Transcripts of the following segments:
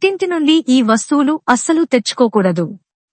పుట్టింటి నుండి ఈ వస్తువులు అస్సలు తెచ్చుకోకూడదు.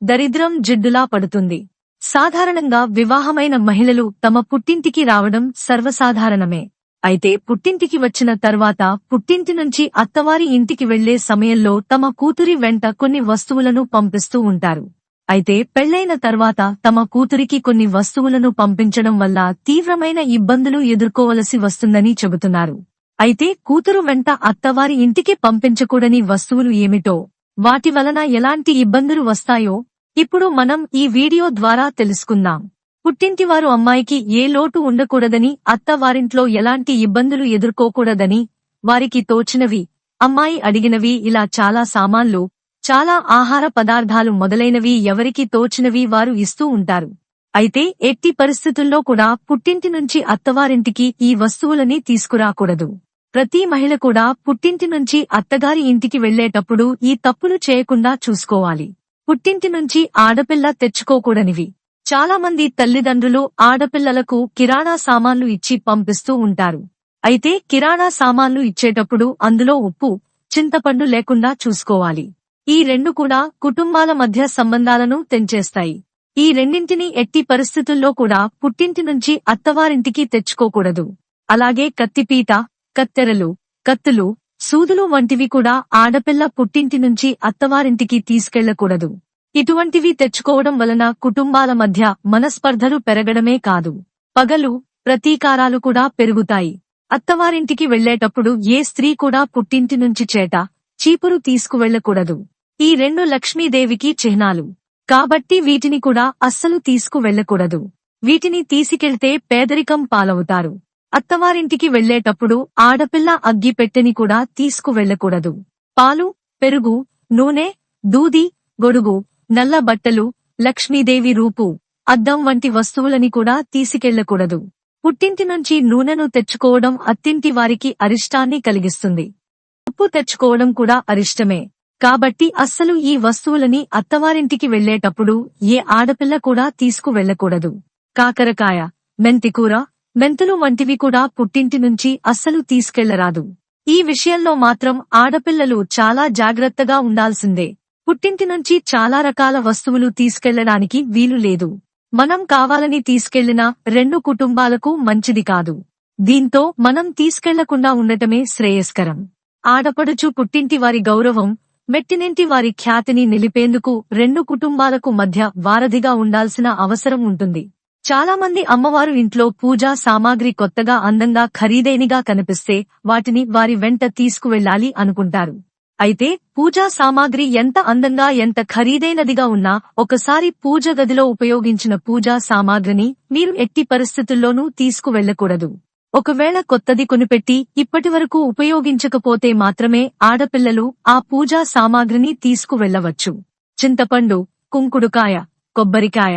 దరిద్రం జిడ్డులా పడుతుంది. సాధారణంగా వివాహమైన మహిళలు తమ పుట్టింటికి రావడం సర్వసాధారణమే. అయితే పుట్టింటికి వచ్చిన తర్వాత పుట్టింటి నుంచి అత్తవారి ఇంటికి వెళ్ళే సమయంలో తమ కూతురి వెంట కొన్ని వస్తువులను పంపిస్తూ ఉంటారు. అయితే పెళ్ళైన తర్వాత తమ కూతురికి కొన్ని వస్తువులను పంపించడం వల్ల తీవ్రమైన ఇబ్బందులు ఎదుర్కోవలసి వస్తుందని చెబుతున్నారు. అయితే కూతురు వెంట అత్తవారి ఇంటికి పంపించకూడని వస్తువులు ఏమిటో వాటి వలన ఎలాంటి ఇబ్బందులు వస్తాయో ఇప్పుడు మనం ఈ వీడియో ద్వారా తెలుసుకుందాం. పుట్టింటివారు అమ్మాయికి ఏ లోటు ఉండకూడదని అత్తవారింట్లో ఎలాంటి ఇబ్బందులు ఎదుర్కోకూడదని వారికి తోచినవి అమ్మాయి అడిగినవి ఇలా చాలా సామాన్లు చాలా ఆహార పదార్థాలు మొదలైనవి ఎవరికి తోచినవి వారు ఇస్తూ ఉంటారు. అయితే ఎట్టి పరిస్థితుల్లో కూడా పుట్టింటి నుంచి అత్తవారింటికి ఈ వస్తువులని తీసుకురాకూడదు. ప్రతి మహిళ కూడా పుట్టింటి నుంచి అత్తగారి ఇంటికి వెళ్ళేటప్పుడు ఈ తప్పులు చేయకుండా చూసుకోవాలి. పుట్టింటి నుంచి ఆడపిల్ల తెచ్చుకోకూడనివి. చాలా మంది తల్లిదండ్రులు ఆడపిల్లలకు కిరాణా సామాన్లు ఇచ్చి పంపిస్తూ ఉంటారు. అయితే కిరాణా సామాన్లు ఇచ్చేటప్పుడు అందులో ఉప్పు చింతపండు లేకుండా చూసుకోవాలి. ఈ రెండు కూడా కుటుంబాల మధ్య సంబంధాలను తెంచేస్తాయి. ఈ రెండింటిని ఎట్టి పరిస్థితుల్లో కూడా పుట్టింటి నుంచి అత్తవారింటికి తెచ్చుకోకూడదు. అలాగే కత్తిపీట కత్తెరలు కత్తులు సూదులు వంటివి కూడా ఆడపిల్ల పుట్టింటి నుంచి అత్తవారింటికి తీసుకెళ్ళకూడదు. ఇటువంటివి తెచ్చుకోవడం వలన కుటుంబాల మధ్య మనస్పర్ధలు పెరగడమే కాదు. పగలు ప్రతీకారాలు కూడా పెరుగుతాయి. అత్తవారింటికి వెళ్ళేటప్పుడు ఏ స్త్రీ కూడా పుట్టింటి నుంచి చేట చీపురు తీసుకువెళ్ళకూడదు ఈ రెండు లక్ష్మీదేవికి చిహ్నాలు. కాబట్టి వీటిని కూడా అస్సలు తీసుకు వెళ్ళకూడదు వీటిని తీసుకెళ్తే పేదరికం పాలవుతారు. అత్తవారింటికి వెళ్ళేటప్పుడు ఆడపిల్ల అగ్గిపెట్టెని కూడా తీసుకు వెళ్ళకూడదు పాలు పెరుగు నూనె దూది గొడుగు నల్ల బట్టలు లక్ష్మీదేవి రూపు అద్దం వంటి వస్తువులని కూడా తీసుకెళ్ళకూడదు పుట్టింటి నుంచి నూనెను తెచ్చుకోవడం అత్తింటి వారికి అరిష్టాన్ని కలిగిస్తుంది. ఉప్పు తెచ్చుకోవడం కూడా అరిష్టమే. కాబట్టి అస్సలు ఈ వస్తువులని అత్తవారింటికి వెళ్ళేటప్పుడు ఏ ఆడపిల్ల కూడా తీసుకు వెళ్ళకూడదు కాకరకాయ మెంతికూర మెంతులు వంటివి కూడా పుట్టింటి నుంచి అస్సలు తీసుకెళ్ళరాదు. ఈ విషయంలో మాత్రం ఆడపిల్లలు చాలా జాగ్రత్తగా ఉండాల్సిందే. పుట్టింటి నుంచి చాలా రకాల వస్తువులు తీసుకెళ్ళడానికి వీలు లేదు. మనం కావాలని తీసుకెళ్ళినా రెండు కుటుంబాలకు మంచిది కాదు. దీంతో మనం తీసుకెళ్ళకుండా ఉండటమే శ్రేయస్కరం. ఆడపడుచు పుట్టింటి వారి గౌరవం మెట్టినింటి వారి ఖ్యాతిని నిలిపేందుకు రెండు కుటుంబాలకు మధ్య వారధిగా ఉండాల్సిన అవసరం ఉంటుంది. చాలా మంది అమ్మవారు ఇంట్లో పూజా సామాగ్రి కొత్తగా అందంగా ఖరీదైనగా కనిపిస్తే వాటిని వారి వెంట తీసుకువెళ్ళాలి అనుకుంటారు. అయితే పూజా సామాగ్రి ఎంత అందంగా ఎంత ఖరీదైనదిగా ఉన్నా ఒకసారి పూజ గదిలో ఉపయోగించిన పూజా సామాగ్రిని మీరు ఎట్టి పరిస్థితుల్లోనూ తీసుకువెళ్ళకూడదు ఒకవేళ కొత్తది కొనిపెట్టి ఇప్పటివరకు ఉపయోగించకపోతే మాత్రమే ఆడపిల్లలు ఆ పూజా సామాగ్రిని తీసుకువెళ్ళవచ్చు చింతపండు కుంకుడుకాయ కొబ్బరికాయ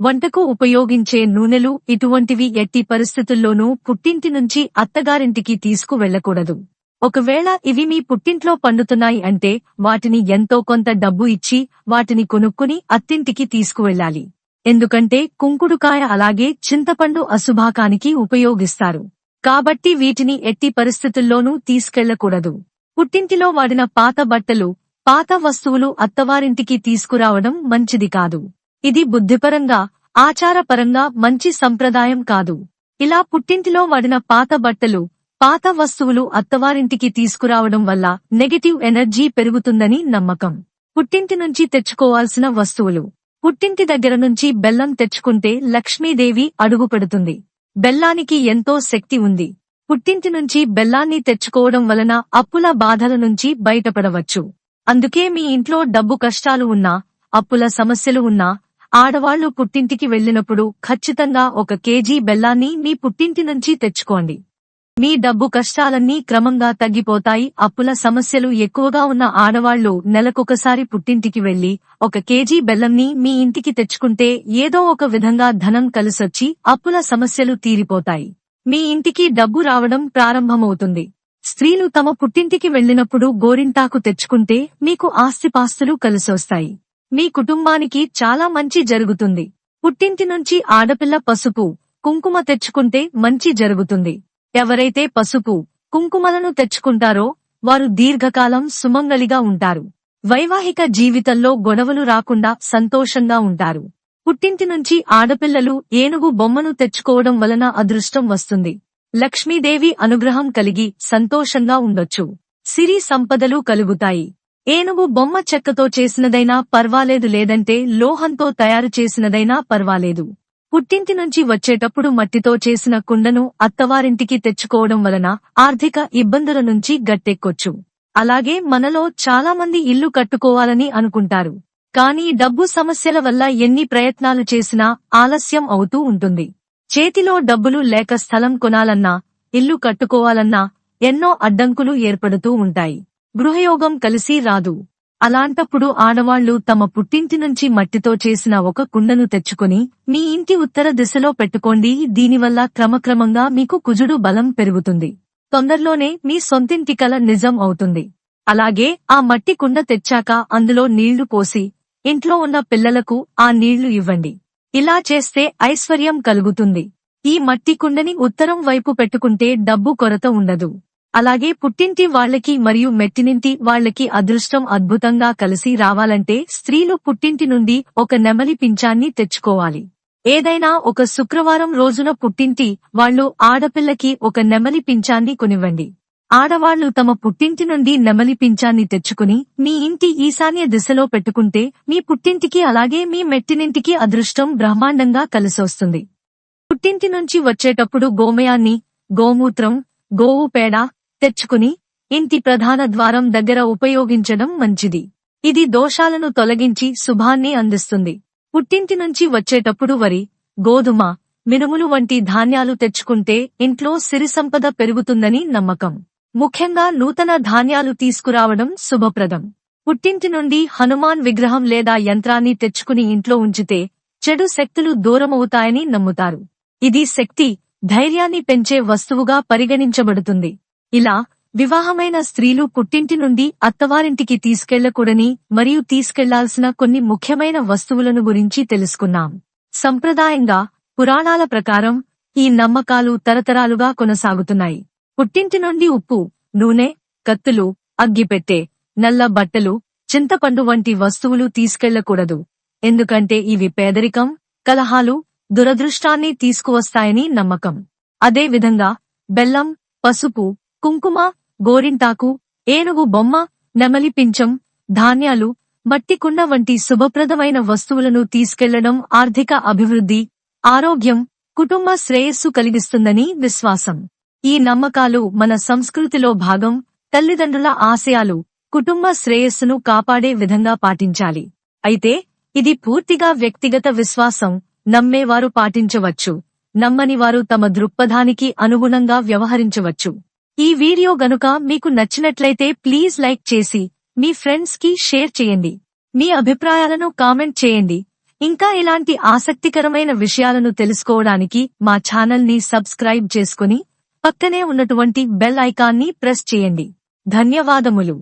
వంటకు ఉపయోగించే నూనెలు ఇటువంటివి ఎట్టి పరిస్థితుల్లోనూ పుట్టింటి నుంచి అత్తగారింటికి తీసుకువెళ్ళకూడదు ఒకవేళ ఇవి మీ పుట్టింట్లో పండుతున్నాయి అంటే వాటిని ఎంతో కొంత డబ్బు ఇచ్చి వాటిని కొనుక్కుని అత్తింటికి తీసుకువెళ్ళాలి ఎందుకంటే కుంకుడుకాయ అలాగే చింతపండు అశుభాకానికి ఉపయోగిస్తారు. కాబట్టి వీటిని ఎట్టి పరిస్థితుల్లోనూ తీసుకెళ్ళకూడదు. పుట్టింటిలో వాడిన పాత బట్టలు పాత వస్తువులు అత్తవారింటికి తీసుకురావడం మంచిది కాదు. ఇది బుద్ధిపరంగా ఆచారపరంగా మంచి సంప్రదాయం కాదు. ఇలా పుట్టింటిలో వాడిన పాత బట్టలు పాత వస్తువులు అత్తవారింటికి తీసుకురావడం వల్ల నెగటివ్ ఎనర్జీ పెరుగుతుందని నమ్మకం. పుట్టింటి నుంచి తెచ్చుకోవాల్సిన వస్తువులు. పుట్టింటి దగ్గర నుంచి బెల్లం తెచ్చుకుంటే లక్ష్మీదేవి అడుగుపెడుతుంది. బెల్లానికి ఎంతో శక్తి ఉంది. పుట్టింటి నుంచి బెల్లాన్ని తెచ్చుకోవడం వలన అప్పుల బాధల నుంచి బయటపడవచ్చు. అందుకే మీ ఇంట్లో డబ్బు కష్టాలు ఉన్నా అప్పుల సమస్యలు ఉన్నా ఆడవాళ్ళు పుట్టింటికి వెళ్ళినప్పుడు ఖచ్చితంగా ఒక కేజీ బెల్లాన్ని మీ పుట్టింటి నుంచి తెచ్చుకోండి. మీ డబ్బు కష్టాలన్నీ క్రమంగా తగ్గిపోతాయి. అప్పుల సమస్యలు ఎక్కువగా ఉన్న ఆడవాళ్ళు నెలకొకసారి పుట్టింటికి వెళ్ళి ఒక కేజీ బెల్లంని మీ ఇంటికి తెచ్చుకుంటే ఏదో ఒక విధంగా ధనం కలిసొచ్చి అప్పుల సమస్యలు తీరిపోతాయి. మీ ఇంటికి డబ్బు రావడం ప్రారంభమవుతుంది. స్త్రీలు తమ పుట్టింటికి వెళ్ళినప్పుడు గోరింటాకు తెచ్చుకుంటే మీకు ఆస్తిపాస్తులు కలిసొస్తాయి. మీ కుటుంబానికి చాలా మంచి జరుగుతుంది. పుట్టింటి నుంచి ఆడపిల్ల పసుపు కుంకుమ తెచ్చుకుంటే మంచి జరుగుతుంది. ఎవరైతే పసుపు కుంకుమలను తెచ్చుకుంటారో వారు దీర్ఘకాలం సుమంగలిగా ఉంటారు. వైవాహిక జీవితంలో గొడవలు రాకుండా సంతోషంగా ఉంటారు. పుట్టింటి నుంచి ఆడపిల్లలు ఏనుగు బొమ్మను తెచ్చుకోవడం వలన అదృష్టం వస్తుంది. లక్ష్మీదేవి అనుగ్రహం కలిగి సంతోషంగా ఉండొచ్చు. సిరి సంపదలు కలుగుతాయి. ఏనుగు బొమ్మ చెక్కతో చేసినదైనా పర్వాలేదు లేదంటే లోహంతో తయారు చేసినదైనా పర్వాలేదు. పుట్టింటి నుంచి వచ్చేటప్పుడు మట్టితో చేసిన కుండను అత్తవారింటికి తెచ్చుకోవడం వలన ఆర్థిక ఇబ్బందుల నుంచి గట్టెక్కొచ్చు. అలాగే మనలో చాలా మంది ఇల్లు కట్టుకోవాలని అనుకుంటారు. కానీ డబ్బు సమస్యల వల్ల ఎన్ని ప్రయత్నాలు చేసినా ఆలస్యం అవుతూ ఉంటుంది. చేతిలో డబ్బులు లేక స్థలం కొనాలన్నా ఇల్లు కట్టుకోవాలన్నా ఎన్నో అడ్డంకులు ఏర్పడుతూ ఉంటాయి. గృహయోగం కలిసి రాదు. అలాంటప్పుడు ఆడవాళ్ళు తమ పుట్టింటి నుంచి మట్టితో చేసిన ఒక కుండను తెచ్చుకుని మీ ఇంటి ఉత్తర దిశలో పెట్టుకోండి దీనివల్ల క్రమక్రమంగా మీకు కుజుడు బలం పెరుగుతుంది. తొందరలోనే మీ సొంతింటి కల నిజం అవుతుంది. అలాగే ఆ మట్టి కుండ తెచ్చాక అందులో నీళ్ళు పోసి ఇంట్లో ఉన్న పిల్లలకు ఆ నీళ్ళు ఇవ్వండి. ఇలా చేస్తే ఐశ్వర్యం కలుగుతుంది. ఈ మట్టి కుండని ఉత్తరం వైపు పెట్టుకుంటే డబ్బు కొరత ఉండదు. అలాగే పుట్టింటి వాళ్ళకి మరియు మెట్టినింటి వాళ్ళకి అదృష్టం అద్భుతంగా కలిసి రావాలంటే స్త్రీలు పుట్టింటి నుండి ఒక నెమలి పింఛాన్ని తెచ్చుకోవాలి. ఏదైనా ఒక శుక్రవారం రోజున పుట్టింటి వాళ్ళు ఆడపిల్లకి ఒక నెమలి పింఛాన్ని కొనివ్వండి. ఆడవాళ్ళు తమ పుట్టింటి నుండి నెమలి పింఛాన్ని తెచ్చుకుని మీ ఇంటి ఈశాన్య దిశలో పెట్టుకుంటే మీ పుట్టింటికి అలాగే మీ మెట్టినింటికి అదృష్టం బ్రహ్మాండంగా కలిసొస్తుంది. పుట్టింటి నుంచి వచ్చేటప్పుడు గోమయాన్ని గోమూత్రం గోవు పేడ తెచ్చుకుని ఇంటి ప్రధాన ద్వారం దగ్గర ఉపయోగించడం మంచిది. ఇది దోషాలను తొలగించి శుభాన్ని అందిస్తుంది. పుట్టింటి నుంచి వచ్చేటప్పుడు వరి గోధుమ మినుములు వంటి ధాన్యాలు తెచ్చుకుంటే ఇంట్లో సిరి సంపద పెరుగుతుందని నమ్మకం. ముఖ్యంగా నూతన ధాన్యాలు తీసుకురావడం శుభప్రదం. పుట్టింటి నుండి హనుమాన్ విగ్రహం లేదా యంత్రాన్ని తెచ్చుకుని ఇంట్లో ఉంచితే చెడు శక్తులు దూరమవుతాయని నమ్ముతారు. ఇది శక్తి ధైర్యాన్ని పెంచే వస్తువుగా పరిగణించబడుతుంది. ఇలా వివాహమైన స్త్రీలు పుట్టింటి నుండి అత్తవారింటికి తీసుకెళ్ళకూడని మరియు తీసుకెళ్ళాల్సిన కొన్ని ముఖ్యమైన వస్తువులను గురించి తెలుసుకున్నాం. సంప్రదాయంగా పురాణాల ప్రకారం ఈ నమ్మకాలు తరతరాలుగా కొనసాగుతున్నాయి. పుట్టింటి నుండి ఉప్పు నూనె కత్తులు అగ్గిపెట్టె నల్ల బట్టలు చింతపండు వంటి వస్తువులు తీసుకెళ్ళకూడదు. ఎందుకంటే ఇవి పేదరికం కలహాలు దురదృష్టాన్ని తీసుకువస్తాయని నమ్మకం. అదే విధంగా బెల్లం పసుపు కుంకుమ గోరింటాకు ఏనుగు బొమ్మ నెమలి పించం ధాన్యాలు మట్టికుండ వంటి శుభప్రదమైన వస్తువులను తీసుకెళ్ళడం ఆర్థిక అభివృద్ధి ఆరోగ్యం కుటుంబ శ్రేయస్సు కలిగిస్తుందని విశ్వాసం. ఈ నమ్మకాలు మన సంస్కృతిలో భాగం తల్లిదండ్రుల ఆశయాలు కుటుంబ శ్రేయస్సును కాపాడే విధంగా పాటించాలి. అయితే ఇది పూర్తిగా వ్యక్తిగత విశ్వాసం నమ్మేవారు పాటించవచ్చు నమ్మనివారు తమ దృక్పథానికి అనుగుణంగా వ్యవహరించవచ్చు. ఈ వీడియో గనుక మీకు నచ్చినట్లయితే ప్లీజ్ లైక్ చేసి మీ ఫ్రెండ్స్కి షేర్ చేయండి. మీ అభిప్రాయాలను కామెంట్ చేయండి. ఇంకా ఇలాంటి ఆసక్తికరమైన విషయాలను తెలుసుకోవడానికి మా ఛానల్ని సబ్స్క్రైబ్ చేసుకుని పక్కనే ఉన్నటువంటి బెల్ ఐకాన్ని ప్రెస్ చేయండి. ధన్యవాదములు.